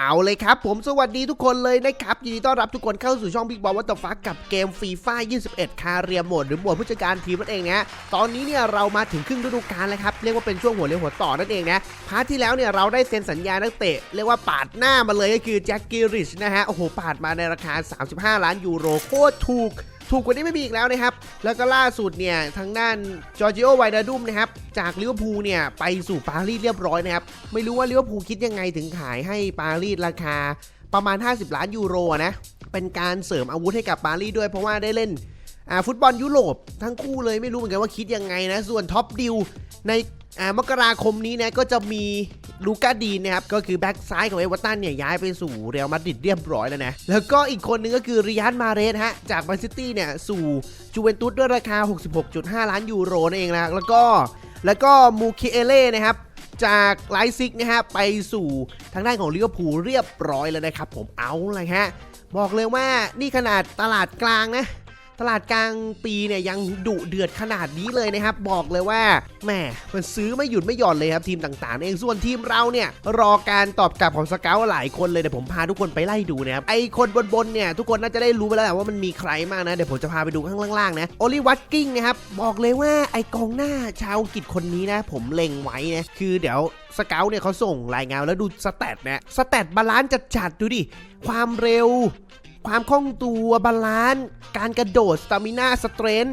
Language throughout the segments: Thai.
เอาเลยครับผมสวัสดีทุกคนเลยนะครับ ยินดีต้อนรับทุกคนเข้าสู่ช่อง Big Ball What the Fuck กับเกมฟีฟ่า21 คาเรียโหมด หรือโหมดผู้จัดการทีมนั่นเองนะตอนนี้เนี่ยเรามาถึงครึ่งฤดูกาลแล้วครับ เรียกว่าเป็นช่วงหัวเรียวหัวต่อนั่นเองนะพาร์ทที่แล้วเนี่ยเราได้เซ็นสัญญานักเตะ เรียกว่าปาดหน้ามาเลยก็คือแจ็คกิริชนะฮะโอ้โหปาดมาในราคา 35 ล้านยูโรโคตรถูก ถูกกว่านี้ไม่มีอีกแล้วนะครับ แล้วก็ล่าสุดเนี่ยทางด้านจอร์จิโอไวนาดุมนะครับ จากลิเวอร์พูลเนี่ยไปสู่ปารีสเรียบร้อยนะครับ ไม่รู้ว่าลิเวอร์พูลคิดยังไงถึงขายให้ปารีสราคาประมาณ 50 ล้านยูโรนะ เป็นการเสริมอาวุธให้กับปารีสด้วยเพราะว่าได้เล่นฟุตบอลยุโรปทั้งคู่เลยไม่รู้เหมือนกันว่าคิดยังไงนะ ส่วนท็อปดิวใน อ่ามกราคมนี้นะก็จะมีลูก้าดีนนะครับ ก็คือแบ็กซ้ายของเอเวอร์ตันเนี่ย ย้ายไปสู่เรอัลมาดริดเรียบร้อยแล้วนะ แล้วก็อีกคนนึงก็คือริยันมาเรสฮะ จากแมนซิตี้เนี่ย สู่จูเวนตุสด้วยราคา 66.5 ล้านยูโรนั่นเองนะแล้วก็แล้วก็มูคิเอเล่นะครับจากไลซิกนะฮะไปสู่ทางด้านของลิเวอร์พูลเรียบร้อยแล้วนะครับผมเอาเลยฮะบอกเลยว่านี่ขนาดตลาดกลางนะ ตลาดกลางปีเนี่ยยังดุเดือดขนาดนี้เลยนะครับ บอกเลยว่าแหมมันซื้อไม่หยุดไม่หย่อนเลยครับทีมต่างๆ เองส่วนทีมเราเนี่ยรอการตอบกลับของสเกลหลายคนเลยเดี๋ยวผมพาทุกคนไปไล่ดูนะครับไอคนบนๆเนี่ยทุกคนน่าจะได้รู้ไปแล้วแหละว่ามันมีใครมากนะเดี๋ยวผมจะพาไปดูข้างล่างๆนะโอลิวัตกิ้งนะครับบอกเลยว่าไอกองหน้าชาวอังกฤษคนนี้นะ ผมเล็งไว้นะคือเดี๋ยวสเกลเนี่ยเขาส่งรายงานแล้วดูสแตทนะสแตทบาลานซ์จัดๆดูดิความเร็ว ความคล่องตัวบาลานซ์การกระโดดสตามิน่าสเตรน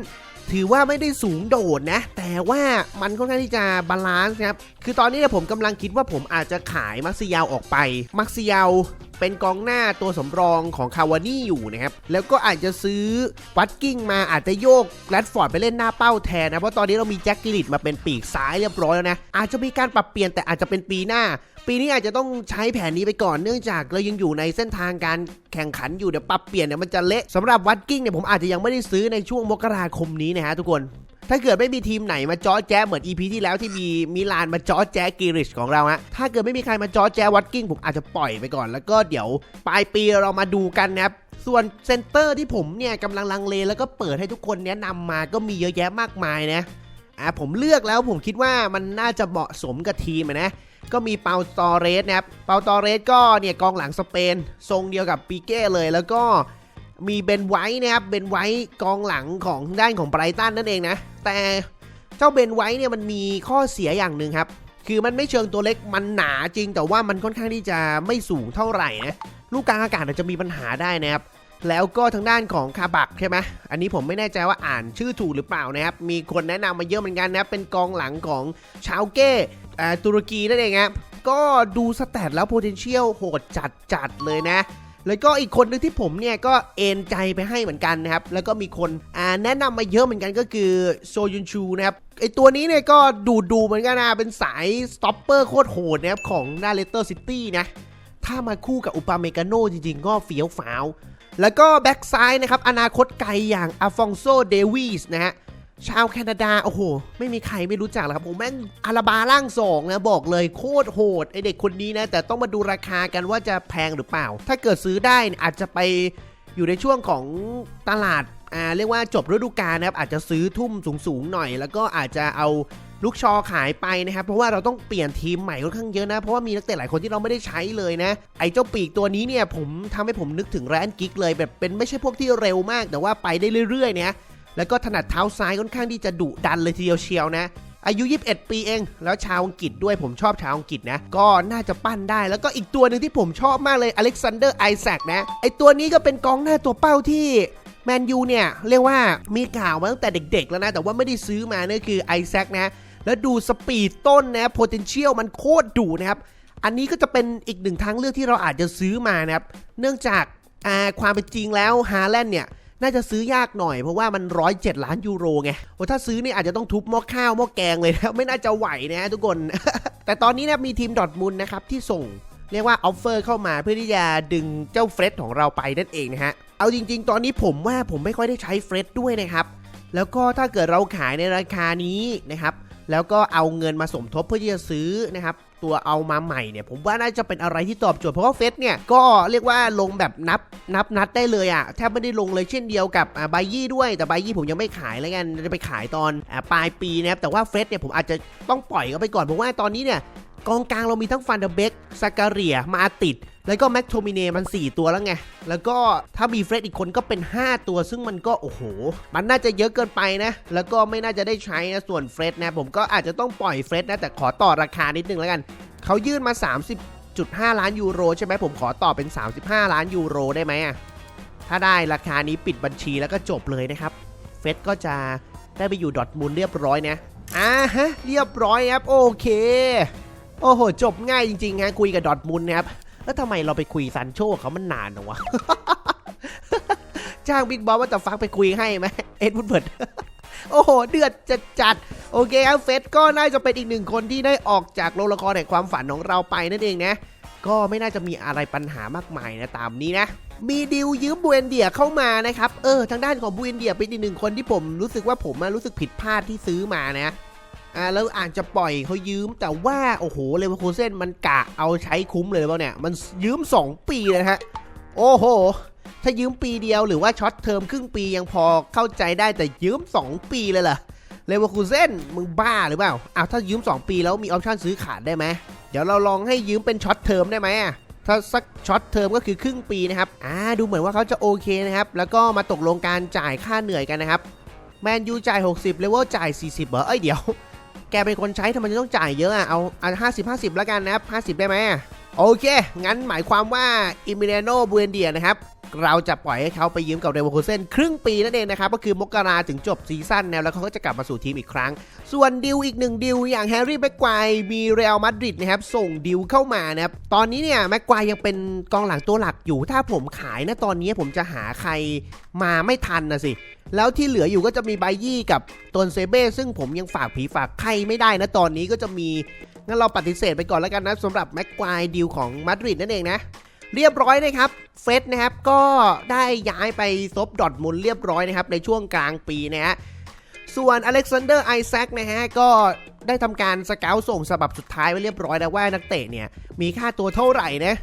ถือว่าไม่ได้สูงโดดนะ แต่ว่ามันค่อนข้างที่จะบาลานซ์นะครับ คือตอนนี้เนี่ยผมกำลังคิดว่าผมอาจจะขายมักซิยาวออกไป มักซิยาว เป็นกองหน้าตัวสำรองของคาวานี่อยู่นะครับ แล้วก็อาจจะซื้อวัตกิ้งมาอาจจะโยกแรดฟอร์ดไปเล่นหน้าเป้าแทนนะ เพราะตอนนี้เรามีแจ็คกิลิตมาเป็นปีกซ้ายเรียบร้อยแล้วนะ อาจจะมีการปรับเปลี่ยนแต่อาจจะเป็นปีหน้า ปีนี้อาจจะต้องใช้แผนนี้ไปก่อนเนื่องจากเรายังอยู่ในเส้นทางการแข่งขันอยู่เดี๋ยวปรับเปลี่ยนเนี่ยมันจะเละสำหรับวัดกิ้งเนี่ยผมอาจจะยังไม่ได้ซื้อในช่วงมกราคมนี้นะฮะทุกคน ถ้าเกิดไม่มีทีมไหนมาจ้อแจ๊เหมือน EP ที่แล้วที่มีมิลานมาจ้อแจ๊กิริชของเราฮะถ้าเกิดไม่มีใครมาจ้อแจ๊วัดกิ้งผมอาจจะปล่อยไปก่อน แล้วก็เดี๋ยวปลายปีเรามาดูกันนะครับส่วนเซนเตอร์ที่ผมเนี่ยกำลังลังเลแล้วก็เปิดให้ทุกคนแนะนำมาก็มีเยอะแยะมากมายนะอ่าผมเลือกแล้วผมคิดว่ามันน่าจะเหมาะสมกับทีมนะ ก็มีเปาตอเรสนะครับเปาตอเรสก็เนี่ยกองหลังสเปน ทรงเดียวกับปีเก้เลยแล้วก็ มีเบนไวท์นะครับเบนไวท์กองหลังของด้านของไบรตันนั่นเองนะ แต่เจ้าเบนไวท์เนี่ยมันมีข้อเสียอย่างหนึ่งครับ คือมันไม่เชิงตัวเล็กมันหนาจริง แต่ว่ามันค่อนข้างที่จะไม่สูงเท่าไหร่นะลูกกลางอากาศอาจจะมีปัญหาได้นะครับแล้วก็ทางด้านของคาบักใช่ไหมอันนี้ผมไม่แน่ใจว่าอ่านชื่อถูกหรือเปล่านะครับ มีคนแนะนำมาเยอะเหมือนกันนะครับเป็นกองหลังของชาวเก้อ่าตุรกีนั่นเองครับ ก็ดูสแตทแล้ว potential โหดจัดจัดเลยนะ แล้วก็อีกคนนึงที่ผมเนี่ยก็เอนใจไปให้เหมือนกันนะครับ แล้วก็มีคนอ่าแนะนำมาเยอะเหมือนกันก็คือโซยุนชูนะครับไอตัวนี้เนี่ยก็ดูดูเหมือนกันนะ เป็นสายสต็อปเปอร์โคตรโหดนะครับของนาเลสเตอร์ซิตี้นะ ถ้ามาคู่กับอุปาเมกาโนจริงๆ ก็เฟี้ยวฟ้าว แล้วก็แบ็กซ้ายนะครับ อนาคตไกลอย่างอาฟองโซเดวิสนะฮะ ชาวแคนาดา โอ้โห ไม่มีใครไม่รู้จักหรอกครับผมแม่งอาราบาร่างสองนะ บอกเลยโคตรโหด ไอเด็กคนนี้นะ แต่ต้องมาดูราคากันว่าจะแพงหรือเปล่า ถ้าเกิดซื้อได้อาจจะไปอยู่ในช่วงของตลาดอ่าเรียกว่าจบฤดูกาลนะครับ อาจจะซื้อทุ่มสูงๆหน่อย แล้วก็อาจจะเอาลูกชอขายไปนะครับ เพราะว่าเราต้องเปลี่ยนทีมใหม่ค่อนข้างเยอะนะ เพราะว่ามีนักเตะหลายคนที่เราไม่ได้ใช้เลยนะ ไอ้เจ้าปีกตัวนี้เนี่ยผมทำให้ผมนึกถึงแรนกิกเลยแบบเป็นไม่ใช่พวกที่เร็วมาก แต่ว่าไปได้เรื่อยๆเนี่ย แล้วก็ถนัดเท้าซ้ายค่อนข้างที่จะดุดันเลยทีเดียวเชียวนะอายุ 21 ปีเอง แล้วชาวอังกฤษด้วยผมชอบชาวอังกฤษนะ ก็น่าจะปั้นได้ แล้วก็อีกตัวหนึ่งที่ผมชอบมากเลยอเล็กซานเดอร์ไอแซคนะ ไอตัวนี้ก็เป็นกองหน้าตัวเป้าที่แมนยูเนี่ย เรียกว่ามีข่าวมาตั้งแต่เด็กๆแล้วนะ แต่ว่าไม่ได้ซื้อมาเนี่ยคือไอแซคนะ แล้วดูสปีดต้นนะ potential มันโคตรดุนะครับ อันนี้ก็จะเป็นอีกหนึ่งทางเลือกที่เราอาจจะซื้อมานะครับ เนื่องจากความเป็นจริงแล้วฮาแลนด์เนี่ย น่าจะซื้อยากหน่อยเพราะว่ามันร้อยเจ็ดล้านยูโรไงโอ้ถ้าซื้อเนี่ยอาจจะต้องทุบหม้อข้าวหม้อแกงเลยนะไม่น่าจะไหวนะทุกคน แต่ตอนนี้นะมีทีมดอทมุนนะครับที่ส่งเรียกว่าออฟเฟอร์เข้ามาเพื่อที่จะดึงเจ้าเฟรดของเราไปนั่นเองนะฮะ เอาจริง ๆ ตอนนี้ผมว่าผมไม่ค่อยได้ใช้เฟรดด้วยนะครับ แล้วก็ถ้าเกิดเราขายในราคานี้นะครับ แล้วก็เอาเงินมาสมทบเพื่อที่จะซื้อนะครับ ตัวเอามาใหม่เนี่ยผมว่าน่าจะเป็นอะไรที่ตอบโจทย์เพราะว่าเฟสเนี่ยก็เรียกว่าลงแบบนับนับนัดได้เลยอะ่ะแทบไม่ได้ลงเลยเช่นเดียวกับไบยี่ด้วยแต่ไบยี่ผมยังไม่ขายแล้วกันจะไปขายตอนอปลายปีนะครับแต่ว่าเฟสเนี่ยผมอาจจะต้องปล่อยเขาไปก่อนเพราะว่าตอนนี้เนี่ย กองกลางเรามีทั้งฟันเดเบกซาการียมาติด แล้วก็แม็กโทมิเนมัน 4 ตัวแล้วไง แล้วก็ถ้ามีเฟรดอีกคนก็เป็น 5 ตัว ซึ่งมันก็โอ้โห มันน่าจะเยอะเกินไปนะ แล้วก็ไม่น่าจะได้ใช้นะ ส่วนเฟรดนะ ผมก็อาจจะต้องปล่อยเฟรดนะ แต่ขอต่อราคานิดนึงแล้วกัน เขายื่นมา 30.5 ล้านยูโรใช่ไหมผมขอต่อเป็น 35 ล้านยูโรได้ไหมอะถ้าได้ราคานี้ปิดบัญชีแล้วก็จบเลยนะครับ เฟรดก็จะได้ไปอยู่ดอทมุนด์เรียบร้อยนะอ่าฮะ เรียบร้อยครับ โอเค โอ้โห จบง่ายจริงๆฮะคุยกับดอทมุนนะครับแล้วทำไมเราไปคุยซันโชเขามันนานนะวะ จ้างบิ๊กบอสว่าจะฟักไปคุยให้ไหมเอ็ดวูดเบิร์ดโอ้โห เดือดจัดจัดโอเคครับเฟสก็น่าจะเป็นอีกหนึ่งคนที่ได้ออกจากโรงละครแห่งความฝันของเราไปนั่นเองนะ ก็ไม่น่าจะมีอะไรปัญหามากมายนะตามนี้นะมีดิวยืมบูเอนเดียเข้ามานะครับ เออ ทางด้านของบูเอนเดียเป็นอีกหนึ่งคนที่ผมรู้สึกว่าผมรู้สึกผิดพลาดที่ซื้อมานะ อ่าแล้วอาจจะปล่อยเขายืม แต่ว่าโอ้โหเลเวอร์คูเซนมันกะเอาใช้คุ้มเลยหรือเปล่าเนี่ย มันยืม 2 ปีเลยนะฮะ โอ้โห ถ้ายืมปีเดียวหรือว่าช็อตเทอมครึ่งปียังพอเข้าใจได้แต่ยืม 2 ปีเลยเหรอเลเวอร์คูเซนมึงบ้าหรือเปล่าอ้าวถ้ายืม 2 ปีแล้วมีออปชั่นซื้อขาดได้ไหมเดี๋ยวเราลองให้ยืมเป็นช็อตเทอมได้ไหมถ้าสักช็อตเทอมก็คือครึ่งปีนะครับ อ่า ดูเหมือนว่าเขาจะโอเคนะครับ แล้วก็มาตกลงการจ่ายค่าเหนื่อยกันนะครับ แมนยูจ่าย 60 เลเวลจ่าย 40เหรอ เอ้ยเดี๋ยว แกเป็นคนใช้ทำไมจะต้องจ่ายเยอะอะ เอาห้าสิบห้าสิบแล้วกันนะครับห้าสิบได้ไหม โอเค งั้นหมายความว่าอิมิเนโนบูเอนเดียนะครับ เราจะปล่อยให้เขาไปยืมกับเรเวอร์คูเซนครึ่งปีนั่นเองนะครับ ก็คือมกราถึงจบซีซั่นแล้วแล้วเขาก็จะกลับมาสู่ทีมอีกครั้ง ส่วนดิวอีกหนึ่งดิวอย่างแฮร์รี่แม็กควายมีเรอัลมาดริดนะครับ ส่งดิวเข้ามานะครับ ตอนนี้เนี่ยแม็กควายยังเป็นกองหลังตัวหลักอยู่ ถ้าผมขายนะตอนนี้ผมจะหาใครมาไม่ทันนะสิ แล้วที่เหลืออยู่ก็จะมีไบยี่กับตนเซเบ้ซึ่งผมยังฝากผีฝากใครไม่ได้นะตอนนี้ก็จะมี งั้นเราปฏิเสธไปก่อนแล้วกันนะสำหรับแม็กควายดิวของมาดริดนั่นเองนะ เรียบร้อยนะครับ เฟสนะครับก็ได้ย้ายไปซบดอทมุนเรียบร้อยนะครับในช่วงกลางปีนะฮะส่วนอเล็กซานเดอร์ไอแซคนะฮะก็ได้ทำการสเกลส่งฉบับสุดท้ายไว้เรียบร้อยแล้วว่านักเตะเนี่ยมีค่าตัวเท่าไหร่นะ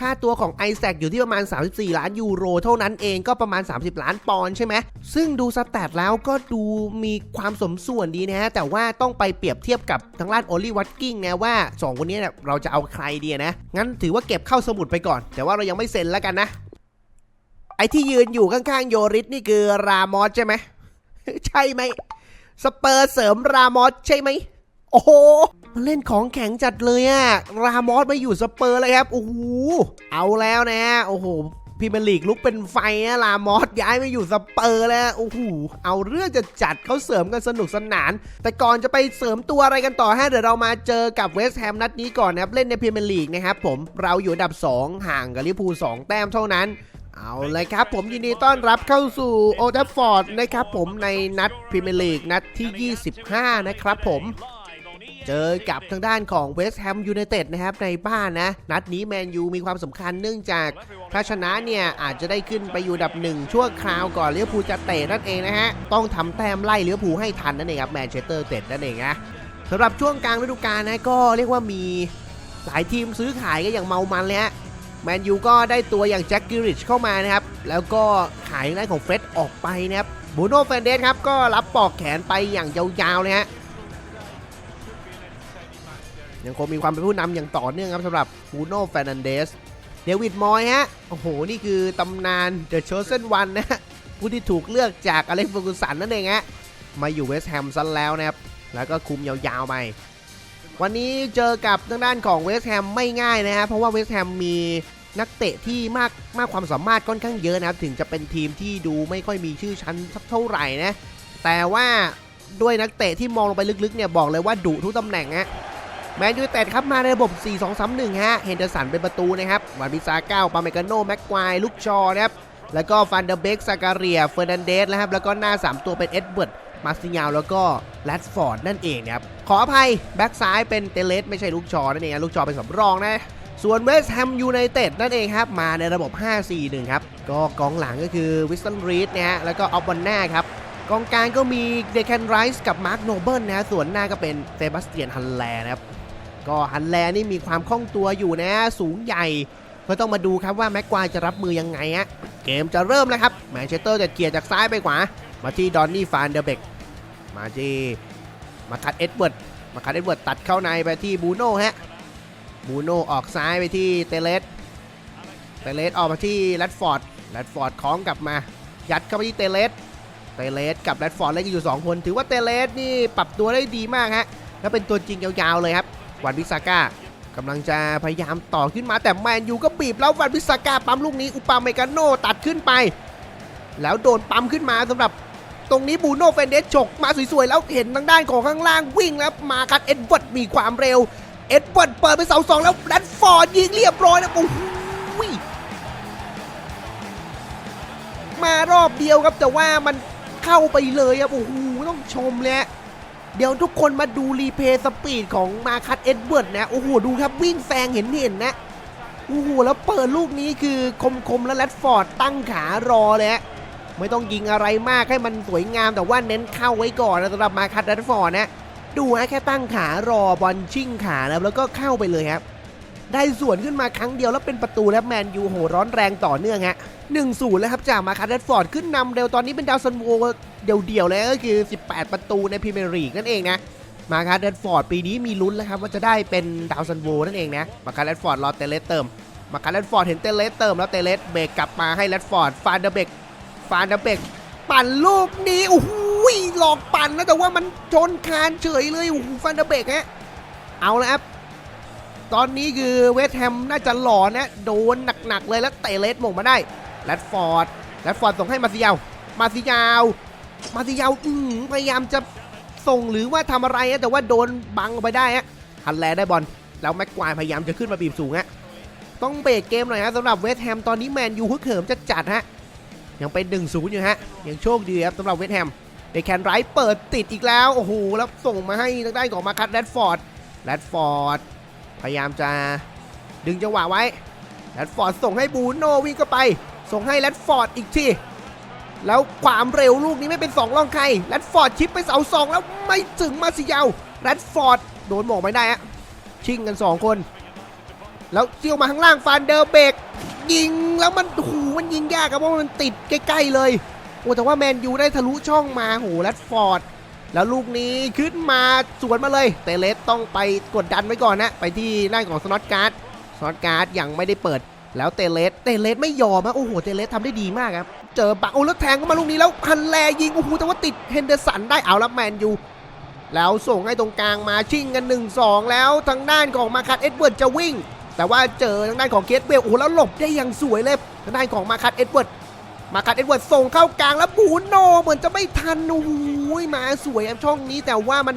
ค่าตัวของไอแซคอยู่ที่ประมาณ 34 ล้านยูโร เท่านั้นเองก็ประมาณ 30 ล้านปอนด์ใช่ไหม ซึ่งดูสแตทแล้วก็ดูมีความสมส่วนดีนะฮะ แต่ว่าต้องไปเปรียบเทียบกับทางด้านโอลิวัตกิ้งนะว่า 2 คนนี้เนี่ยเราจะเอาใครดีนะ งั้นถือว่าเก็บเข้าสมุดไปก่อน แต่ว่าเรายังไม่เซ็นแล้วกันนะ ไอที่ยืนอยู่ข้างๆโยริสนี่คือรามอสใช่ไหม ใช่ไหม สเปอร์เสริมรามอสใช่ไหม โอ้โห มันเล่นของแข็งจัดเลยอะรามอสมาอยู่สเปอร์เลยครับ โอ้โห เอาแล้วนะโอ้โหพรีเมลีกลุกเป็นไฟนะรามอสย้ายมาอยู่สเปอร์แล้วโอ้โหเอาเรื่องจะจัดเขาเสริมกันสนุกสนาน แต่ก่อนจะไปเสริมตัวอะไรกันต่อฮะเดี๋ยวเรามาเจอกับเวสต์แฮมนัดนี้ก่อนนะครับ เล่นในพรีเมลีกนะครับผมเราอยู่อันดับ 2 ห่างกับลิเวอร์พูล2แต้มเท่านั้น เอาเลยครับผมยินดีต้อนรับเข้าสู่โอทัฟฟอร์ดนะครับผมในนัดพรีเมียร์ลีกนัดที่ 25 นะครับผม เจอกับทางด้านของเวสต์แฮมยูไนเต็ดนะครับในบ้านนะ นัดนี้แมนยูมีความสำคัญเนื่องจากถ้าชนะเนี่ยอาจจะได้ขึ้นไปอยู่ดับหนึ่งชั่วคราวก่อนเลิเวอร์พูลจะเตะนั่นเองนะฮะ ต้องทำแต้มไล่เลิเวอร์พูลให้ทันนั่นเองครับแมนเชสเตอร์เต็ดนั่นเองนะสำหรับช่วงกลางฤดูกาลนะก็เรียกว่ามีหลายทีมซื้อขายก็อย่างเมามันเลยฮะแมนยูก็ได้ตัวอย่างแจ็คกิริชเข้ามานะครับ แล้วก็ขายทางด้านของเฟรดออกไปนะครับบูโน่แฟนเดสครับก็รับปอกแขนไปอย่างยาวๆเลยฮะ ยังคงมีความเป็นผู้นำอย่างต่อเนื่องครับสำหรับบูโน่แฟนเดสเดวิดมอยฮะ โอ้โห นี่คือตำนานเดอะโชเซนวันนะ ผู้ที่ถูกเลือกจากอเล็กซ์เฟอร์กูสันนั่นเองฮะ มาอยู่เวสต์แฮมซะแล้วนะครับ แล้วก็คุมยาวๆไป วันนี้เจอกับทางด้านของเวสต์แฮมไม่ง่ายนะฮะ เพราะว่าเวสต์แฮมมีนักเตะที่มากมากความสามารถค่อนข้างเยอะนะครับ ถึงจะเป็นทีมที่ดูไม่ค่อยมีชื่อชั้นเท่าไหร่นะ แต่ว่าด้วยนักเตะที่มองลงไปลึกๆเนี่ยบอกเลยว่าดุทุกตำแหน่งฮะ แมนยูเต็ดครับมาในระบบ 4-2-3-1 ฮะ เฮนเดอร์สันเป็นประตูนะครับวันบิซาเก้าปาเมกาโนแม็กควายลูกชอนะครับ แล้วก็ฟันเดอร์เบกซาการียเฟอร์นันเดสนะครับ แล้วก็หน้า 3 ตัวเป็นเอ็ดเวิร์ด มาร์ซิยาวแล้วก็แรดฟอร์ดนั่นเองนะครับ ขออภัย แบ็กซ้ายเป็นเตเลสไม่ใช่ลูกชอนั่นเองลูกชอเป็นสำรองนะ ส่วนเวสต์แฮมยูไนเต็ดนั่นเองครับ มาในระบบ 5-4-1 ครับ ก็กองหลังก็คือวิสตันรีดนะฮะ แล้วก็ออฟวันน่าครับกองกลางก็มีเดคันไรส์กับมาร์คโนเบิลนะ ส่วนหน้าก็เป็นเซบาสเตียนฮันแลนะครับ ก็ฮันแลนี่มีความคล่องตัวอยู่นะ สูงใหญ่ ก็ต้องมาดูครับว่าแม็กควายจะรับมือยังไงฮะเกมจะเริ่มแล้วครับแมนเชสเตอร์จะเกียร์จากซ้ายไปขวา มาที่ดอนนี่ฟานเดอร์เบกมาที่มาคัดเอ็ดเวิร์ดมาคัดเอ็ดเวิร์ดตัดเข้าในไปที่บูโน่ฮะบูโน่ออกซ้ายไปที่เตเลสเตเลสออกมาที่แรดฟอร์ดแรดฟอร์ดคล้องกลับมา ยัดเข้าไปที่เตเลสเตเลสกับแรดฟอร์ดเล่นกันอยู่ 2 คน ถือว่าเตเลสนี่ปรับตัวได้ดีมากฮะ แล้วเป็นตัวจริงยาวๆเลยครับ วันวิสาก้ากำลังจะพยายามต่อขึ้นมาแต่แมนยูก็บีบแล้ววันวิสาก้าปั๊มลูกนี้อุปาเมกาโนตัดขึ้นไป แล้วโดนปั๊มขึ้นมาสำหรับตรงนี้บูโน่เฟนเดสฉกมาสวยๆ แล้วเห็นทางด้านของข้างล่างวิ่งแล้วมาคัดเอ็ดเวิร์ดมีความเร็ว เอ็ดเวิร์ดเปิดไปเสาสองแล้วแรดฟอร์ดยิงเรียบร้อยแล้วโอ้โหมารอบเดียวครับแต่ว่ามันเข้าไปเลยครับโอ้โหต้องชมเลยฮะ เดี๋ยวทุกคนมาดูรีเพย์สปีดของมาคัตเอ็ดเวิร์ดนะ โอ้โห ดูครับวิ่งแซงเห็นเห็นนะ โอ้โห แล้วเปิดลูกนี้คือคมๆ แล้วแรดฟอร์ดตั้งขารอเลยฮะไม่ต้องยิงอะไรมากให้มันสวยงามแต่ว่าเน้นเข้าไว้ก่อนนะสำหรับมาคัตแรดฟอร์ดนะ ดูฮะแค่ตั้งขารอบอลชิ่งขาแล้วแล้วก็เข้าไปเลยครับ ได้ส่วนขึ้นมาครั้งเดียวแล้วเป็นประตูแล้วแมนยูโหร้อนแรงต่อเนื่องฮะหนึ่งศูนย์แล้วครับจากมาคัตแรดฟอร์ดขึ้นนำเร็วตอนนี้เป็นดาวซันโวเดี่ยวๆเลยก็คือ 18 ประตูในพรีเมียร์ลีกนั่นเองนะมาคัตแรดฟอร์ดปีนี้มีลุ้นแล้วครับว่าจะได้เป็นดาวซันโวนั่นเองนะมาคัตแรดฟอร์ดรอเตเลสเติมมาคัตแรดฟอร์ดเห็นเตเลสเติมแล้วเตเลสเบรกกลับมาให้แรดฟอร์ดฟานเดเบกฟานเดเบกปั่นลูกนี้โอ้โหหลอกปั่นนะแต่ว่ามันชนคานเฉยเลยโอ้โหฟานเดเบกฮะเอาละครับ ตอนนี้คือเวสแฮมน่าจะหล่อนะโดนหนักๆเลยแล้วเตะเลสหมงมาได้แรดฟอร์ดแรดฟอร์ดส่งให้มาซิยาวมาซิยาวมาซิยาวอืมพยายามจะส่งหรือว่าทำอะไรนะแต่ว่าโดนบังออกไปได้ฮะฮันแลได้บอลแล้วแม็กควายพยายามจะขึ้นมาบีบสูงฮะต้องเบรกเกมหน่อยฮะสำหรับเวสแฮมตอนนี้แมนยูฮึกเหิมจะจัดฮะยังเป็น1นศูนย์อยู่ฮะยังโชคดีครับสำหรับเวสแฮมเดแคนไรท์เปิดติดอีกแล้วโอ้โหแล้วส่งมาให้ทางด้านของมาคัตแรดฟอร์ดแรดฟอร์ด พยายามจะดึงจังหวะไว้แรดฟอร์ดส่งให้บูโน่วิ่งเข้าไป ส่งให้แรดฟอร์ดอีกทีแล้วความเร็วลูกนี้ไม่เป็นสองร่องใครแรดฟอร์ดชิปไปเสาสองแล้วไม่ถึงมาสิยาวแรดฟอร์ดโดนหมอกไม่ได้ฮะชิงกัน 2 คน แล้วเจียวมาข้างล่างฟานเดอร์เบกยิงแล้วมันหูมันยิงยากครับเพราะมันติดใกล้ๆเลยโอ้แต่ว่าแมนยูได้ทะลุช่องมาโหแรดฟอร์ด แล้วลูกนี้ขึ้นมาสวนมาเลย เตเลสต้องไปกดดันไว้ก่อนนะ ไปที่หน้าของสนอตการ์ดสนอตการ์ดยังไม่ได้เปิด แล้วเตเลสเตเลสไม่ยอมอะโอ้โหเตเลสทำได้ดีมากครับ เจอบักโอ้แล้วแทงเข้ามาลูกนี้แล้วฮันแลยิงโอ้โหแต่ว่าติดเฮนเดอร์สันได้เอาล้วแมนยูแล้วส่งให้ตรงกลางมาชิงกัน 1-2 แล้วทางด้านของมาคัตเอ็ดเวิร์ดจะวิ่ง แต่ว่าเจอทางด้านของเคสเบลโอ้แล้วหลบได้อย่างสวยเลยทางด้านของมาคัตเอ็ดเวิร์ด มาคัตเอ็ดเวิร์ดส่งเข้ากลางแล้วบูโนเหมือนจะไม่ทันโอ้โหมาสวยครับช่องนี้แต่ว่ามัน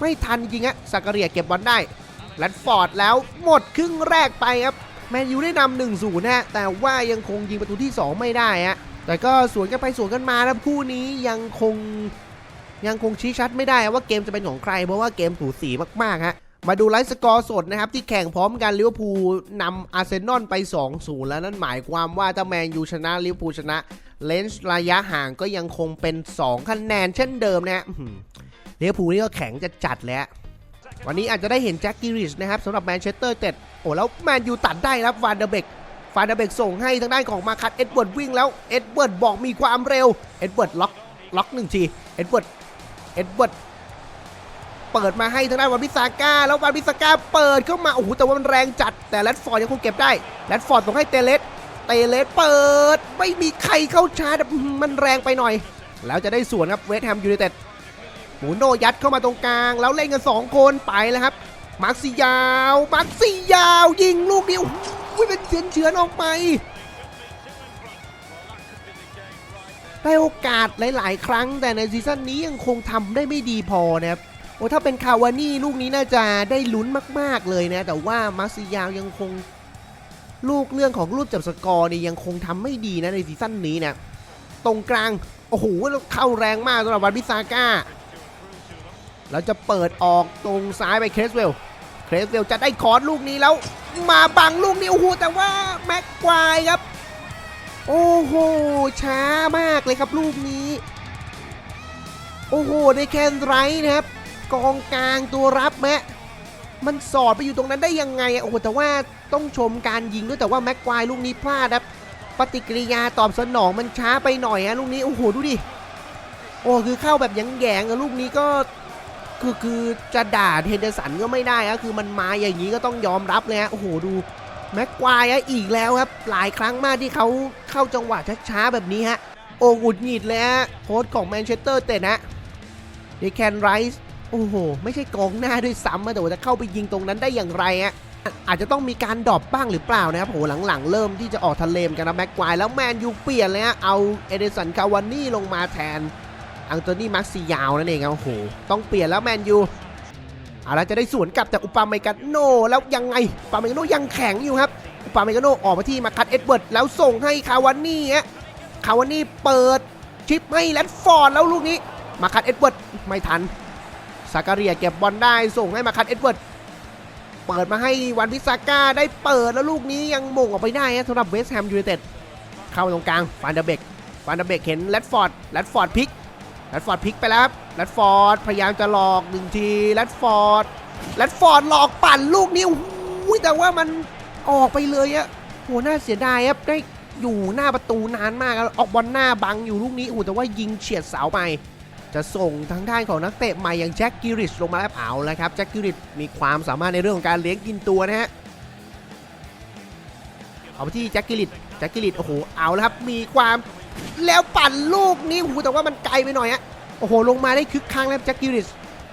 ไม่ทันจริงๆอะสักกะเรียเก็บบอลได้แรดฟอร์ดแล้วหมดครึ่งแรกไปครับแมนยูได้นำหนึ่งศูนย์นะแต่ว่ายังคงยิงประตูที่ 2 ไม่ได้ฮะแต่ก็สวนกันไปสวนกันมาแล้วคู่นี้ยังคงยังคงชี้ชัดไม่ได้ว่าเกมจะเป็นของใครเพราะว่าเกมสูสีมากๆฮะ มาดูไลฟ์สกอร์สดนะครับ ที่แข่งพร้อมกันลิเวอร์พูลนำอาร์เซนอลไป 2-0 แล้วนั่นหมายความว่าถ้าแมนยูชนะลิเวอร์พูลชนะเลนส์ระยะห่างก็ยังคงเป็น 2 คะแนนเช่นเดิมนะฮะลิเวอร์พูลนี่ก็แข็งจะจัดแล้ว วันนี้อาจจะได้เห็นแจ็คกิริชนะครับสำหรับแมนเชสเตอร์เต็ดโอ้แล้วแมนยูตัดได้ครับวานเดเบกฟานเดเบกส่งให้ทางด้านของมาคัตเอ็ดเวิร์ดวิ่งแล้วเอ็ดเวิร์ดบอกมีความเร็วเอ็ดเวิร์ดล็อกล็อกหนึ่งทีเอ็ดเวิร์ดเอ็ดเวิร์ด เปิดมาให้ทางด้านวันพิซาก้า แล้ววันพิซาก้าเปิดเข้ามา โอ้โห แต่ว่ามันแรงจัด แต่แรดฟอร์ดยังคงเก็บได้แรดฟอร์ดส่งให้เตเลส เตเลสเปิด ไม่มีใครเข้าชาร์จมันแรงไปหน่อย แล้วจะได้ส่วนครับเวสต์แฮมยูไนเต็ดหมูโนยัดเข้ามาตรงกลาง แล้วเล่นกัน2คนไปแล้วครับ มาร์คซิยาว มาร์คซิยาว ยิงลูกนี้โอ้โหเป็นเฉือนเฉือนออกไปได้โอกาสหลาย ๆ ครั้งแต่ในซีซั่นนี้ยังคงทำได้ไม่ดีพอนะครับ โอ้ถ้าเป็นคาวานี่ลูกนี้น่าจะได้ลุ้นมาก ๆเลยนะ แต่ว่ามาซิยาวยังคงลูกเรื่องของรูปจับสกอร์นี่ยังคงทำไม่ดีนะในซีซั่นนี้นะตรงกลางโอ้โหเข้าแรงมากสำหรับวันพิซาก้าแล้วจะเปิดออกตรงซ้ายไปเครสเวลเครสเวลจะได้คอร์สลูกนี้แล้ว มาบังลูกนี้โอ้โหแต่ว่าแม็กควายครับ โอ้โหช้ามากเลยครับลูกนี้ โอ้โหได้แคนไรนะครับ กองกลางตัวรับแมะมันสอดไปอยู่ตรงนั้นได้ยังไงอะโอ้โหแต่ว่าต้องชมการยิงด้วยแต่ว่าแม็กควายลูกนี้พลาดครับปฏิกิริยาตอบสนองมันช้าไปหน่อยฮะลูกนี้โอ้โหดูดิโอ้คือเข้าแบบยังแยงอะลูกนี้ก็คือคือจะด่าเฮนเดอร์สันก็ไม่ได้ครับคือมันมาอย่างนี้ก็ต้องยอมรับเลยฮะโอ้โหดูแม็กควายฮะอีกแล้วครับหลายครั้งมากที่เขาเข้าจังหวะช้าๆแบบนี้ฮะโอ้หงุดหงิดเลยฮะโค้ชของแมนเชสเตอร์เตะนะเดแคนไรส์ โอ้โห ไม่ใช่กองหน้าด้วยซ้ำอะแต่ว่าจะเข้าไปยิงตรงนั้นได้อย่างไรฮะอาจจะต้องมีการดรอปบ้างหรือเปล่านะครับโหหลังๆ เริ่มที่จะออกทะเลมกันนะแม็กควายแล้วแมนยูเปลี่ยนเลยฮะเอาเอเดสันคาวานี่ลงมาแทนอังโตนี่มาร์ซิยาวนั่นเองครับโอ้โหต้องเปลี่ยนแล้วแมนยูเอาละจะได้สวนกลับจากอุปาเมกาโนแล้วยังไงอุปาเมกาโนยังแข็งอยู่ครับอุปาเมกาโนออกมาที่มาคัดเอ็ดเวิร์ดแล้วส่งให้คาวานี่ฮะคาวานี่เปิดชิปให้แรดฟอร์ดแล้วลูกนี้มาคัดเอ็ดเวิร์ดไม่ทัน ซาการียเก็บบอลได้ส่งให้มาคัดเอ็ดเวิร์ดเปิดมาให้วันพิซาก้าได้เปิดแล้วลูกนี้ยังมงออกไปได้ฮะสำหรับเวสต์แฮมยูไนเต็ดเข้าตรงกลางฟานเดเบกฟานเดเบกเห็นแรดฟอร์ดแรดฟอร์ดพลิกแรดฟอร์ดพลิกไปแล้วครับแรดฟอร์ดพยายามจะหลอกหนึ่งทีแรดฟอร์ดแรดฟอร์ดหลอกปั่นลูกนี้โอ้โหแต่ว่ามันออกไปเลยอะโหน่าเสียดายครับได้อยู่หน้าประตูนานมากออกบอลหน้าบังอยู่ลูกนี้โอ้แต่ว่ายิงเฉียดเสาไป จะส่งทางด้านของนักเตะใหม่อย่างแจ็คกิริชลงมาแล้วเอาแล้วครับแจ็คกิริชมีความสามารถในเรื่องของการเลี้ยงกินตัวนะฮะเอาไปที่แจ็คกิริชแจ็คกิริชโอ้โหเอาแล้วครับมีความแล้วปั่นลูกนี้หูแต่ว่ามันไกลไปหน่อยฮะโอ้โหลงมาได้คึกคักแล้วแจ็คกิริส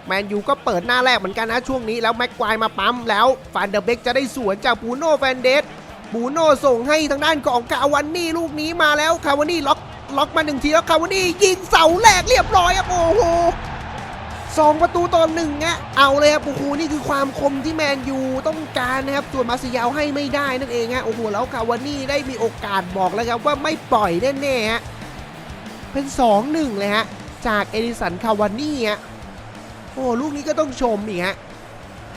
แมนยูก็เปิดหน้าแรกเหมือนกันนะช่วงนี้แล้วแม็กควายมาปั๊มแล้วฟานเดอร์เบกจะได้สวนจากบูโน่แฟนเดสบูโน่ส่งให้ทางด้านของคาวันนี่ลูกนี้มาแล้วคาวันนี่ล็อก ล็อกมาหนึ่งทีแล้วคาวันนี่ยิงเสาแรกเรียบร้อยครับโอ้โหสองประตูต่อหนึ่งอะเอาเลยครับโอ้โหนี่คือความคมที่แมนยูต้องการนะครับส่วนมาซิยาวให้ไม่ได้นั่นเองฮะโอ้โหแล้วคาวันนี่ได้มีโอกาสบอกแล้วครับว่าไม่ปล่อยแน่ๆฮะเป็น 2-1 เลยฮะจากเอดิสันคาวานี่ฮะโอ้ลูกนี้ก็ต้องชมอีกฮะ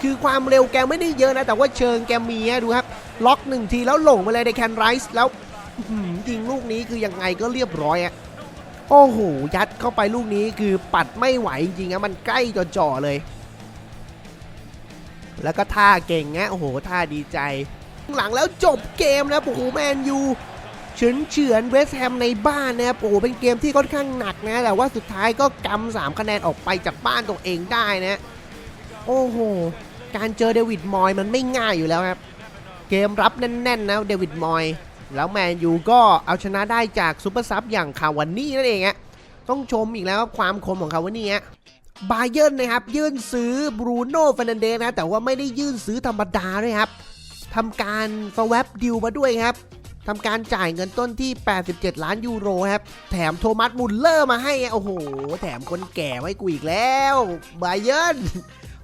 คือความเร็วแกไม่ได้เยอะนะ แต่ว่าเชิงแกมีฮะดูครับ ล็อกหนึ่งทีแล้วหลงไปเลยในแคนไรส์แล้ว ยิงลูกนี้คือยังไงก็เรียบร้อยอะโอ้โห ยัดเข้าไปลูกนี้คือปัดไม่ไหวจริงๆอะมันใกล้จ่อๆเลย แล้วก็ท่าเก่งฮะโอ้โห ท่าดีใจ หลังแล้วจบเกมนะโอ้โหแมนยูเฉือนเฉือนเวสแฮมในบ้านนะครับโอ้โหเป็นเกมที่ค่อนข้างหนักนะ แต่ว่าสุดท้ายก็กำสามคะแนนออกไปจากบ้านตัวเองได้นะ โอ้โห การเจอเดวิดมอยมันไม่ง่ายอยู่แล้วครับ เกมรับแน่นๆนะเดวิดมอย แล้วแมนยูก็เอาชนะได้จากซูเปอร์ซับอย่างคาวานี่นั่นเองฮะต้องชมอีกแล้วครับความคมของคาวานี่ฮะบาเยิร์นนะครับ ยื่นซื้อบรูโน่เฟรนันเดสนะแต่ว่าไม่ได้ยื่นซื้อธรรมดาด้วยครับทำการสว a ปดิวมาด้วยครับทำการจ่ายเงินต้นที่ 87 ล้านยูโรครับ แถมโทมัสมุลเลอร์มาให้ โอ้โห แถมคนแก่ไว้กูอีกแล้วบาเยิร์น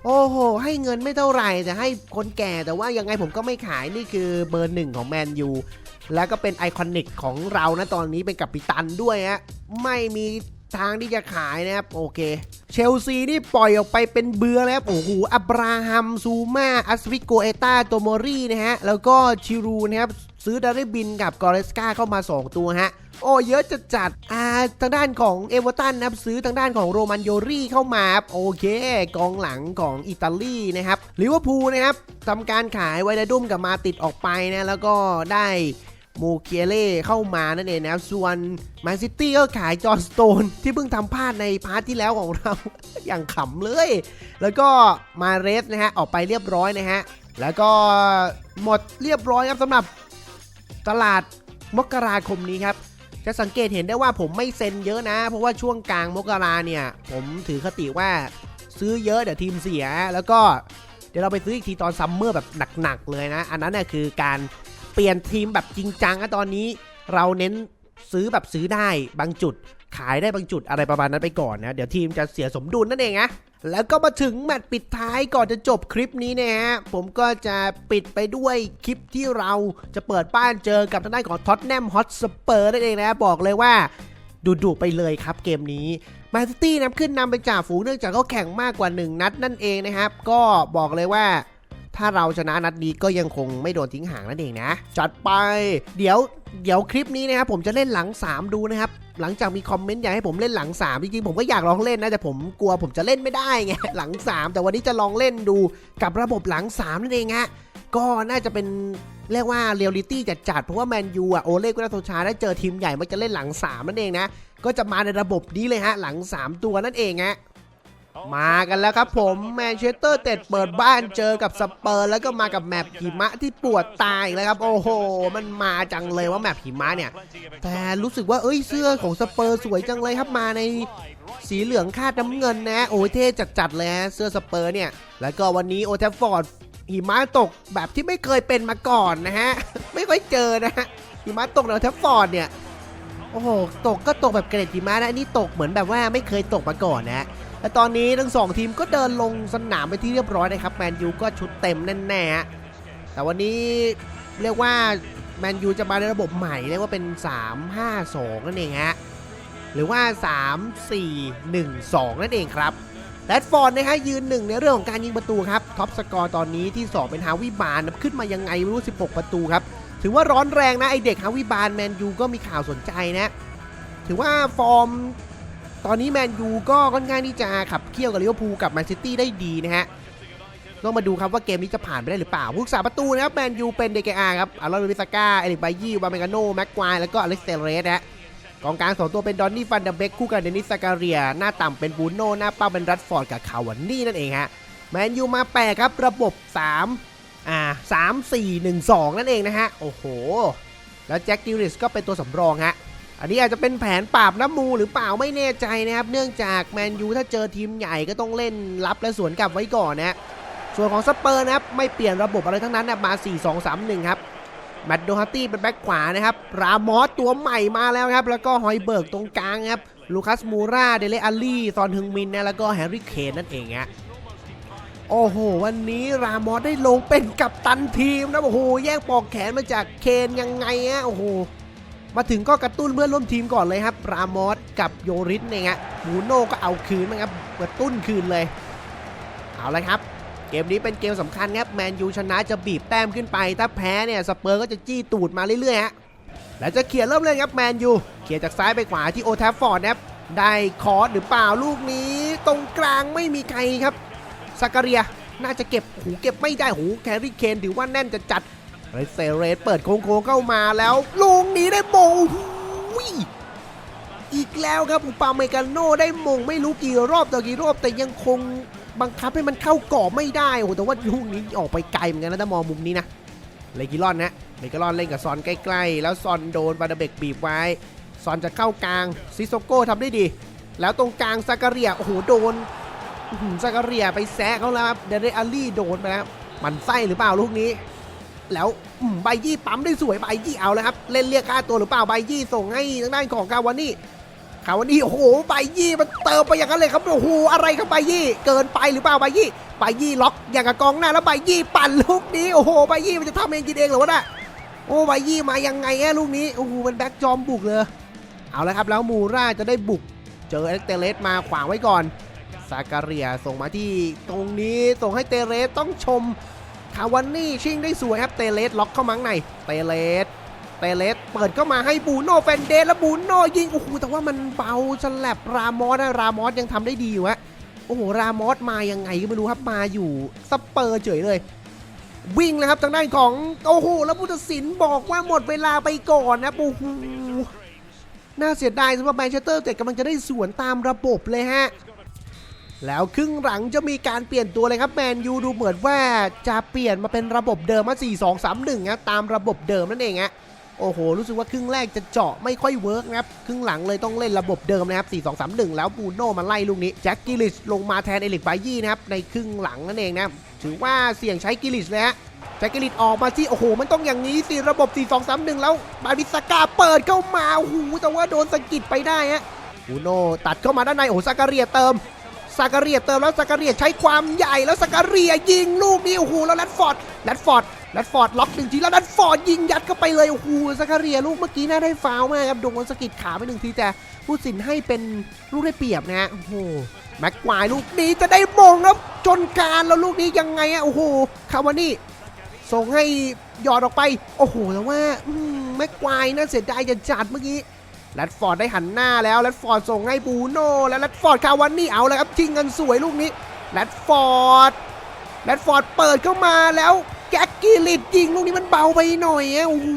โอ้โห ให้เงินไม่เท่าไหร่แต่ให้คนแก่แต่ว่ายังไงผมก็ไม่ขายนี่คือเบอร์หนึ่งของแมนยู แล้วก็เป็นไอคอนิกของเรานะตอนนี้เป็นกับปตันด้วยฮะไม่มีทางที่จะขายนะครับโอเค เชลซีนี่ปล่อยออกไปเป็นเบือแล้วโอ้โหอับราฮัมซูมาอัสวิโกเอตาโตโมรีนะฮะ แล้วก็ชิรูนะครับ ซื้อดาริบินกับกอเรสกาเข้ามา 2 ตัวฮะ โอ้เยอะจัดจัดอ่าทางด้านของเอเวอร์ตันนะครับ ซื้อทางด้านของโรมันโยรี่เข้ามาโอเค กองหลังของอิตาลีนะครับลิเวอร์พูลนะครับทำการขายไวนาดุมกับมาติดออกไปนะแล้วก็ได้ มเคียเล่เข้ามานั่นเองนะครับส่วนแมนซิตี้ก็ขายจอห์นสโตนที่เพิ่งทำพลาดในพาร์ทที่แล้วของเรา อย่างขำเลย แล้วก็มาเรสนะฮะออกไปเรียบร้อยนะฮะ แล้วก็หมดเรียบร้อยครับสำหรับตลาดมกราคมนี้ครับ จะสังเกตเห็นได้ว่าผมไม่เซ็นเยอะนะ เพราะว่าช่วงกลางมกราเนี่ย ผมถือคติว่าซื้อเยอะเดี๋ยวทีมเสีย แล้วก็เดี๋ยวเราไปซื้ออีกทีตอนซัมเมอร์แบบหนักๆเลยนะ อันนั้นเนี่ยคือการ เปลี่ยนทีมแบบจริงจังอะตอนนี้เราเน้นซื้อแบบซื้อได้บางจุด ขายได้บางจุดอะไรประมาณนั้นไปก่อนนะ เดี๋ยวทีมจะเสียสมดุลนั่นเองนะแล้วก็มาถึงแมตช์ปิดท้ายก่อนจะจบคลิปนี้นะฮะผมก็จะปิดไปด้วยคลิปที่เราจะเปิดบ้านเจอกับทางด้านของท็อตแนมฮอตสเปอร์นั่นเองนะบอกเลยว่าดุๆไปเลยครับเกมนี้แมนซิตี้นำขึ้นนำไปจ่าฝูงเนื่องจากเขาแข่งมากกว่า 1 นัดนั่นเองนะครับ ก็บอกเลยว่า ถ้าเราชนะนัดนี้ก็ยังคงไม่โดนทิ้งห่างนั่นเองนะ จัดไป เดี๋ยวเดี๋ยวคลิปนี้นะครับผมจะเล่นหลัง 3 ดูนะครับหลังจากมีคอมเมนต์อยากให้ผมเล่นหลัง 3 จริงๆ ผมก็อยากลองเล่นนะ แต่ผมกลัวผมจะเล่นไม่ได้ไงหลัง 3 แต่วันนี้จะลองเล่นดูกับระบบหลัง 3 นั่นเองฮะก็น่าจะเป็นเรียกว่าเรียลลิตี้จัดๆเพราะว่าแมนยูอะโอเล่กุนาโซชาได้เจอทีมใหญ่มันจะเล่นหลัง 3 นั่นเองนะ ก็จะมาในระบบนี้เลยฮะหลัง 3 ตัวนั่นเองฮะ มากันแล้วครับผมแมนเชสเตอร์เต็ดเปิดบ้านเจอกับสเปอร์แล้วก็มากับแมปหิมะที่ปวดตายแล้วครับ โอ้โห มันมาจังเลยว่าแมปหิมะเนี่ย แต่รู้สึกว่าเอ้ยเสื้อของสเปอร์สวยจังเลยครับมาในสีเหลืองคาดน้ำเงินนะ โอ้ยเท่จัดๆเลยเสื้อสเปอร์เนี่ย แล้วก็วันนี้โอแทฟฟอร์ดหิมะตกแบบที่ไม่เคยเป็นมาก่อนนะฮะ ไม่ค่อยเจอนะฮะหิมะตกในโอแทฟฟอร์ดเนี่ยโอ้โหตกก็ตกแบบเกรดหิมะนะนนี้ตกเหมือนแบบว่าไม่เคยตกมาก่อนนะ และตอนนี้ทั้งสองทีมก็เดินลงสนามไปที่เรียบร้อยนะครับแมนยูก็ชุดเต็มแน่ๆแต่วันนี้เรียกว่าแมนยูจะมาในระบบใหม่เรียกว่าเป็น 3-5-2 นั่นเองฮะหรือว่า 3-4-1-2 นั่นเองครับแรดฟอร์ดนะฮะยืนหนึ่งในเรื่องของการยิงประตูครับท็อปสกอร์ตอนนี้ที่ 2 เป็นฮาวิบานขึ้นมายังไงไม่รู้ 16 ประตูครับถือว่าร้อนแรงนะไอเด็กฮาวิบานแมนยูก็มีข่าวสนใจนะ ถือว่าฟอร์ม ตอนนี้แมนยูก็ค่อนข้างที่จะขับเคี่ยวกับลิเวอร์พูลกับแมนซิตี้ได้ดีนะฮะต้องมาดูครับว่าเกมนี้จะผ่านไปได้หรือเปล่าผู้รักษาประตูนะครับแมนยูเป็นเดกอาครับอารอนวิสก้าเอริกไบยี่วาเมกาโนแม็กควายแล้วก็อเล็กซ์เตเรสนะฮะกองกลางสองตัวเป็นดอนนี่ฟันเดเบกคู่กับเดนิสซากาเรีย หน้าต่ำเป็นบูโน่หน้าเป้าเป็นรัดฟอร์ดกับคาวันนี่นั่นเองฮะแมนยูมาแปลครับระบบ 3 อ่า 3 4 1 2 นั่นเองนะฮะ โอ้โห แล้วแจ็คกิริสก็เป็นตัวสำรองฮะ อันนี้อาจจะเป็นแผนปราบน้ำมูหรือเปล่าไม่แน่ใจนะครับ เนื่องจากแมนยูถ้าเจอทีมใหญ่ก็ต้องเล่นรับและสวนกลับไว้ก่อนนะส่วนของสเปอร์นะครับไม่เปลี่ยนระบบอะไรทั้งนั้นนะมา 4 2 3 1 ครับแมตต์โดฮัตตี้เป็นแบ็คขวานะครับ รามอสตัวใหม่มาแล้วครับ แล้วก็ฮอยเบิร์กตรงกลางครับ ลูคัสมูราเดเลอาลี่ ซอนฮึงมินนะ แล้วก็แฮร์รี่เคนนั่นเองฮะ โอ้โห วันนี้รามอสได้ลงเป็นกัปตันทีมนะ โอ้โห แย่งปอกแขนมาจากเคนยังไงฮะ โอ้โห มาถึงก็กระตุ้นเพื่อนร่วมทีมก่อนเลยครับรามอสกับโยริสเนี่ยฮะบูโน่ก็เอาคืนนะครับกระตุ้นคืนเลย เอาละครับ เกมนี้เป็นเกมสำคัญครับแมนยูชนะจะบีบแต้มขึ้นไป ถ้าแพ้เนี่ยสเปอร์ก็จะจี้ตูดมาเรื่อยๆฮะแล้วจะเขี่ยเริ่มเล่นครับแมนยูเขี่ยจากซ้ายไปขวาที่โอแทฟฟอร์ดนะครับได้คอร์สหรือเปล่าลูกนี้ ตรงกลางไม่มีใครครับซากเรียน่าจะเก็บหูเก็บไม่ได้หูแครี่เคนถือว่าแน่นจะจัด เรเซเรสเปิดโค้งเข้ามาแล้วลูกนี้ได้มงอีกแล้วครับอุปาเมกาโน่ได้มงไม่รู้กี่รอบต่อกี่รอบแต่ยังคงบังคับให้มันเข้ากรอบไม่ได้โอ้โหแต่ว่าลูกนี้ออกไปไกลเหมือนกันนะถ้ามองมุมนี้นะเลกิลอนนะเลกิลอนเล่นกับซอนใกล้ๆ แล้วซอนโดนบาดเบกบีบไว้ ซอนจะเข้ากลางซิโซโก้ทำได้ดี แล้วตรงกลางซากาเรียโอ้โหโดนซากาเรียไปแซะเขาแล้วครับเดเรอาลี่โดนไปแล้วมันไส้หรือเปล่าลูกนี้ แล้วใบยี่ปั๊มได้สวยใบยี่เอาแล้วครับ เล่นเรียกค่าตัวหรือเปล่าใบยี่ส่งให้ทางด้านของกาวานี่กาวานี่โอ้โหใบยี่มันเติมไปอย่างนั้นเลยครับโอ้โหอะไรครับใบยี่เกินไปหรือเปล่าใบยี่ใบยี่ล็อกอย่างกับกองหน้าแล้วใบยี่ปั่นลูกนี้โอ้โหใบยี่มันจะทำเองกินเองหรือวะน่ะโอ้ใบยี่มายังไงอะลูกนี้โอ้โหมันแบ็กจอมบุกเลยเอาละครับแล้วมูราจะได้บุก เจอเอ็กเตเลสมาขวางไว้ก่อนซาการียส่งมาที่ตรงนี้ส่งให้เตเลสต้องชม คาวันนี่ชิงได้สวยครับเตเลสล็อกเข้ามังในเตเลสเตเลสเปิดเข้ามาให้บูโน่แฟนเดสแล้วบูโน่ยิงโอ้โหแต่ว่ามันเบาฉลับรามอสนะรามอสยังทำได้ดีอยู่ฮะโอ้โหรามอสมายังไงก็ไม่รู้ครับมาอยู่สเปอร์เฉยเลย วิ่งแล้วครับทางด้านของโอ้โหแล้วผู้ตัดสินบอกว่าหมดเวลาไปก่อนนะโอ้โหน่าเสียดายสำหรับแมนเชสเตอร์แต่กำลังจะได้สวนตามระบบเลยฮะ แล้วครึ่งหลังจะมีการเปลี่ยนตัวเลยครับแมนยูดูเหมือนว่าจะเปลี่ยนมาเป็นระบบเดิมมา4 2 3 1นะตามระบบเดิมนั่นเองฮะโอ้โห รู้สึกว่าครึ่งแรกจะเจาะไม่ค่อยเวิร์กนะครับ ครึ่งหลังเลยต้องเล่นระบบเดิมนะครับ 4 2 3 1 แล้วบูโน่มาไล่ลูกนี้ แจ็คกิลิชลงมาแทนเอลิกไบยี่นะครับ ในครึ่งหลังนั่นเองนะถือว่าเสี่ยงใช้กิลิชเลยฮะแจ็คกิลิชออกมาที่โอ้โห มันต้องอย่างนี้สิระบบ 4 2 3 1 แล้วบาบิสกาเปิดเข้ามาโอ้โหแต่ว่าโดนสะกิดไปได้ฮะบูโน่ตัดเข้ามาด้านในโอ้โหซาการียเติม ซาการียเติมแล้วซาการียใช้ความใหญ่แล้วซาการียยิงลูกนี้โอ้โหแล้วแรดฟอร์ดแรดฟอร์ดแรดฟอร์ดล็อกหนึ่งทีแล้วแรดฟอร์ดยิงยัดเข้าไปเลยโอ้โหซาการียลูกเมื่อกี้น่าได้ฟาวมากครับโดนสกิดขาไปหนึ่งทีแต่ผู้สินให้เป็นลูกได้เปรียบนะฮะโอ้โหแม็กควายลูกนี้จะได้มงครับจนการแล้วลูกนี้ยังไงอะโอ้โหคาวานี่ส่งให้หยอดออกไป โอ้โหแต่ว่าแม็กควายน่าเสียดายจะจัดเมื่อกี้ แรดฟอร์ดได้หันหน้าแล้วแรดฟอร์ดส่งให้บูโน่แล้วแรดฟอร์ดคาวันนี่เอาเลยครับทิ้งกันสวยลูกนี้แรดฟอร์ดแรดฟอร์ดเปิดเข้ามาแล้วแจ็คกี้ลิดยิงลูกนี้มันเบาไปหน่อยอะโอ้โห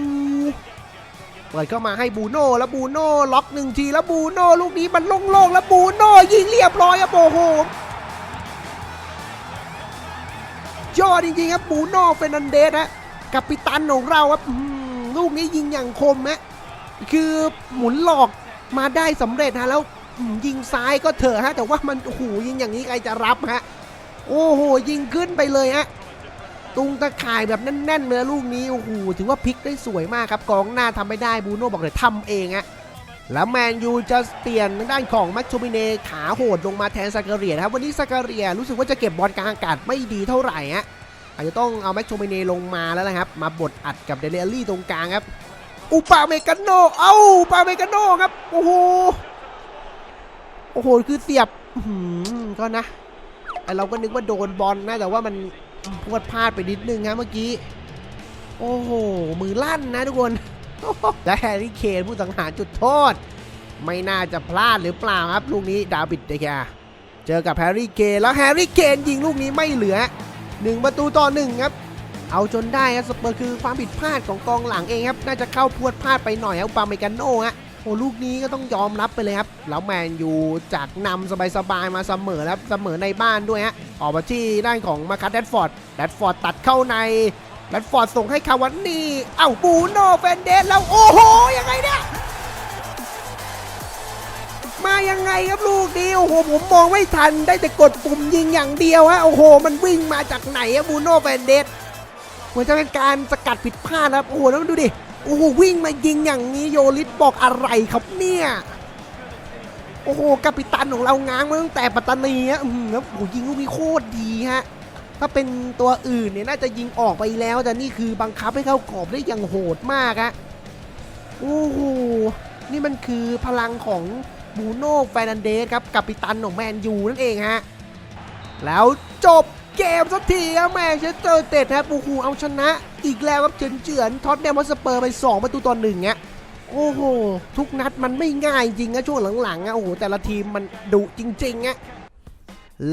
เปิดเข้ามาให้บูโน่แล้วบูโน่ล็อกหนึ่งทีแล้วบูโน่ลูกนี้มันโล่งๆแล้วบูโน่ยิงเรียบร้อยอะโอ้โหยอดจริงๆครับบูโน่เฟรนันเดสฮะกัปตันของเราครับอื้อหือลูกนี้ยิงอย่างคมฮะ คือหมุนหลอกมาได้สำเร็จฮะแล้วยิงซ้ายก็เถอะฮะแต่ว่ามันโอ้โหยิงอย่างนี้ใครจะรับฮะโอ้โหยิงขึ้นไปเลยฮะตุงตะข่ายแบบแน่นๆเลยลูกนี้โอ้โหถือว่าพลิกได้สวยมากครับกองหน้าทำไม่ได้บูโน่บอกเลยทำเองฮะแล้วแมนยูจะเปลี่ยนทางด้านของแม็กโทมิเนขาโหดลงมาแทนซากาเรียครับวันนี้ซากาเรียรู้สึกว่าจะเก็บบอลกลางอากาศไม่ดีเท่าไหร่ฮะอาจจะต้องเอาแม็กโทมิเนลงมาแล้วนะครับ มาบดอัดกับเดเลอรี่ตรงกลางครับ อุปาเมกาโนเอ้าอุปาเมกาโนครับ โอ้โห โอ้โห คือเสียบก็นะเราก็นึกว่าโดนบอลนะ แต่ว่ามันพวดพลาดไปนิดนึงครับเมื่อกี้ โอ้โห มือลั่นนะทุกคนและแฮร์รี่เคนผู้สังหารจุดโทษ ไม่น่าจะพลาดหรือเปล่าครับ ลูกนี้ดาวิดเดกาเจอกับแฮร์รี่เคนแล้วแฮร์รี่เคนยิงลูกนี้ไม่เหลือหนึ่งประตูต่อหนึ่งครับ เอาจนได้ครับสเปอร์คือความผิดพลาดของกองหลังเองครับ น่าจะเข้าพวดพลาดไปหน่อยครับปาเมกาโน่ฮะโอ้ลูกนี้ก็ต้องยอมรับไปเลยครับ แล้วแมนยูจากนำสบายๆมาเสมอแล้วเสมอในบ้านด้วยฮะออกมาที่ด้านของมาคัตแดดฟอร์ดแดดฟอร์ดตัดเข้าในแรดฟอร์ดส่งให้คาวันนี่เอ้าบูโน่เฟนเดสแล้วโอ้โหยังไงเนี่ยมายังไงครับลูกนี้โอ้โหผมมองไม่ทันได้แต่กดปุ่มยิงอย่างเดียวฮะโอ้โห มันวิ่งมาจากไหนอะบูโน่เฟนเดส เหมือนจะเป็นการสกัดผิดพลาดนะครับโอ้โหแล้วดูดิโอ้โหวิ่งมายิงอย่างนี้โยลิสบอกอะไรครับเนี่ยโอ้โหกัปตันของเราง้างมาตั้งแต่ปัตตานีฮะอือหือแล้วโอ้ยิงลูกนี้โคตรดีฮะถ้าเป็นตัวอื่นเนี่ยน่าจะยิงออกไปแล้วแต่นี่คือบังคับให้เข้ากรอบได้อย่างโหดมากอะโอ้โหนี่มันคือพลังของบูโน่แฟนันเดสครับกัปตันของแมนยูนั่นเองฮะแล้วจบ เกมสักทีครับแมนเชสเตอร์เต็ดครับโอ้โหเอาชนะ อีกแล้วครับเฉือนๆท็อตแนมฮอสเปอร์ไป 2 ประตูต่อหนึ่งเนี่ยโอ้โห ทุกนัดมันไม่ง่ายจริงนะช่วงหลังๆอะโอ้โห แต่ละทีมมันดุจริงๆอะ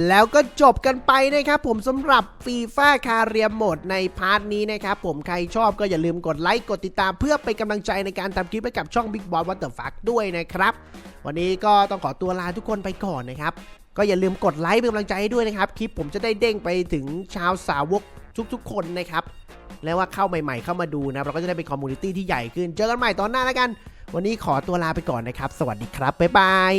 แล้วก็จบกันไปนะครับผมสำหรับฟีฟ่าคาเรียมหมดในพาร์ทนี้นะครับผมใครชอบก็อย่าลืมกดไลค์กดติดตามเพื่อเป็นกำลังใจในการทำคลิปให้กับช่อง Big Boss What the Fuck ด้วยนะครับ วันนี้ก็ต้องขอตัวลาทุกคนไปก่อนนะครับ ก็อย่าลืมกดไลค์เป็นกำลังใจให้ด้วยนะครับ คลิปผมจะได้เด้งไปถึงชาวสาวกทุกๆ คนนะครับ แล้วว่าเข้าใหม่ๆ เข้ามาดูนะ เราก็จะได้เป็นคอมมูนิตี้ที่ใหญ่ขึ้น เจอกันใหม่ตอนหน้าแล้วกัน วันนี้ขอตัวลาไปก่อนนะครับ สวัสดีครับ บ๊ายบาย